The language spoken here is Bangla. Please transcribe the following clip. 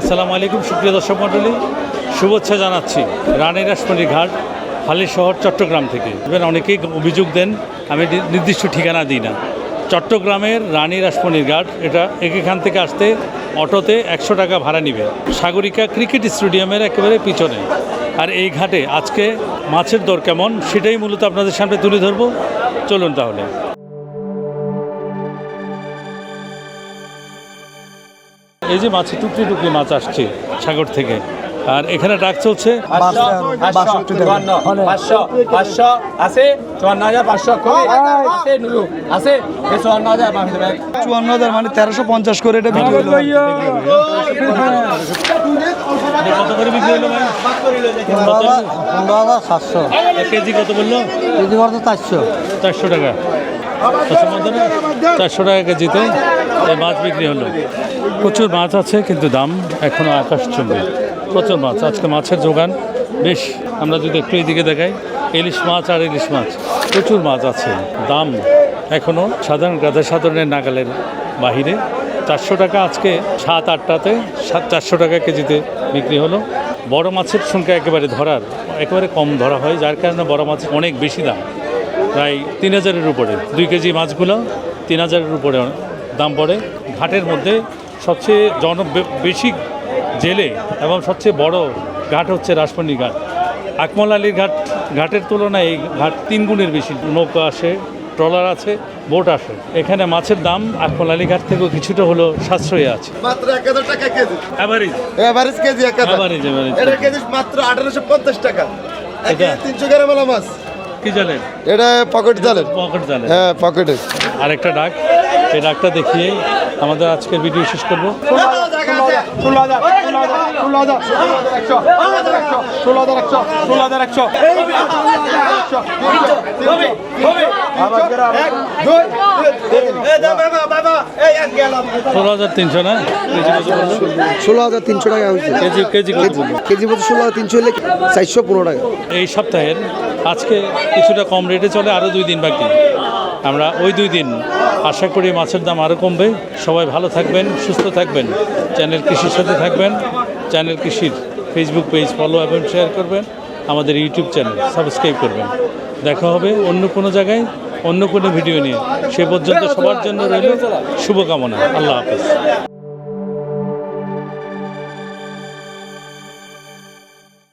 আসসালামু আলাইকুম, সুপ্রিয় দর্শক মণ্ডলী। শুভেচ্ছা জানাচ্ছি রানী রাসমণি ঘাট, হালি শহর, চট্টগ্রাম থেকে। এবার অনেকেই অভিযোগ দেন, আমি নির্দিষ্ট ঠিকানা দিই না। চট্টগ্রামের রানী রাসমণির ঘাট, এটা এখান থেকে আসতে অটোতে একশো টাকা ভাড়া নিবে। সাগরিকা ক্রিকেট স্টেডিয়ামের একেবারে পিছনে। আর এই ঘাটে আজকে মাছের দর কেমন, সেটাই মূলত আপনাদের সামনে তুলে ধরবো। চলুন তাহলে। এই যে মাছ টুকরি টুকরি মাছ আসছে সাগর থেকে। আর এখানে ডাক চলছে। পাঁচশো পাঁচশো আছে? চুয়ান্ন হাজার মানে তেরোশো পঞ্চাশ করে এটা বিক্রি হলো। কত করে বিক্রি হলো পনেরো হাজার সাতশো। এক কেজি কত বলল? কেজি চারশো। চারশো টাকা। চারশো টাকা কেজিতে মাছ বিক্রি হলো। প্রচুর মাছ আছে, কিন্তু দাম এখনও আকাশ চুম্বে প্রচুর মাছ, আজকে মাছের যোগান বেশ। আমরা যদি একটু এইদিকে দেখাই, ইলিশ মাছ আর ইলিশ মাছ, প্রচুর মাছ আছে। দাম এখনও সাধারণ গাধা সাধারণের নাগালের বাহিরে। চারশো টাকা আজকে সাত আটটাতে সাত চারশো টাকা কেজিতে বিক্রি হলো। বড় মাছের সংখ্যা একেবারে ধরার, একেবারে কম ধরা হয়, যার কারণে বড় মাছ অনেক বেশি দাম। প্রায় তিন হাজারের উপরে। দুই কেজি মাছগুলো তিন হাজারের উপরে দাম পড়ে। ঘাটের মধ্যে সবচেয়ে জন বেশি জেলে এবং সবচেয়ে বড় ঘাট হচ্ছে রাসমণি ঘাট। আকমল আলীর ঘাট ঘাটের তুলনায় এই ঘাট তিন গুণের বেশি। নৌকা আসে ট্রলার আছে বোট আসে। এখানে মাছের দাম আকমল আলী ঘাট থেকেও কিছুটা হলো সাশ্রয়ী আছে। মাত্র এক হাজার টাকা কেজি। অ্যাভারেজ এভারেজ কেজি এক হাজার। অ্যাভারেজ অ্যাভারেজ এটা কেজি মাত্র আঠারোশো পঞ্চাশ টাকা। তিনশো গ্রাম মাছ। কি জানেন? এটা পকেট জালেন পকেট জানেন হ্যাঁ পকেটে। আরেকটা ডাক। এই ডাকটা দেখিয়ে আমাদের আজকের ভিডিও শেষ করব। ষোলো হাজার ষোলো হাজার ষোলো হাজার একশো ষোলো হাজার একশো ষোলো তিনশো না? ষোলো হাজার তিনশো টাকা হয়েছে। কেজি কেজি কেজি বলতে ষোলো হাজার তিনশো হলে চারশো পনেরো টাকা। এই সপ্তাহের আজকে কিছুটা কম রেটে চলে আরও দুই দিন বাকি। আমরা ওই দুই দিন আশা করি মাছের দাম আরও কমবে। সবাই ভালো থাকবেন, সুস্থ থাকবেন। চ্যানেল কৃষির সাথে থাকবেন। চ্যানেল কৃষির ফেসবুক পেজ ফলো এবং শেয়ার করবেন। আমাদের ইউটিউব চ্যানেল সাবস্ক্রাইব করবেন। দেখা হবে অন্য কোনো জায়গায়, অন্য কোনো ভিডিও নিয়ে। সে পর্যন্ত সবার জন্য রইল শুভকামনা। আল্লাহ হাফেজ।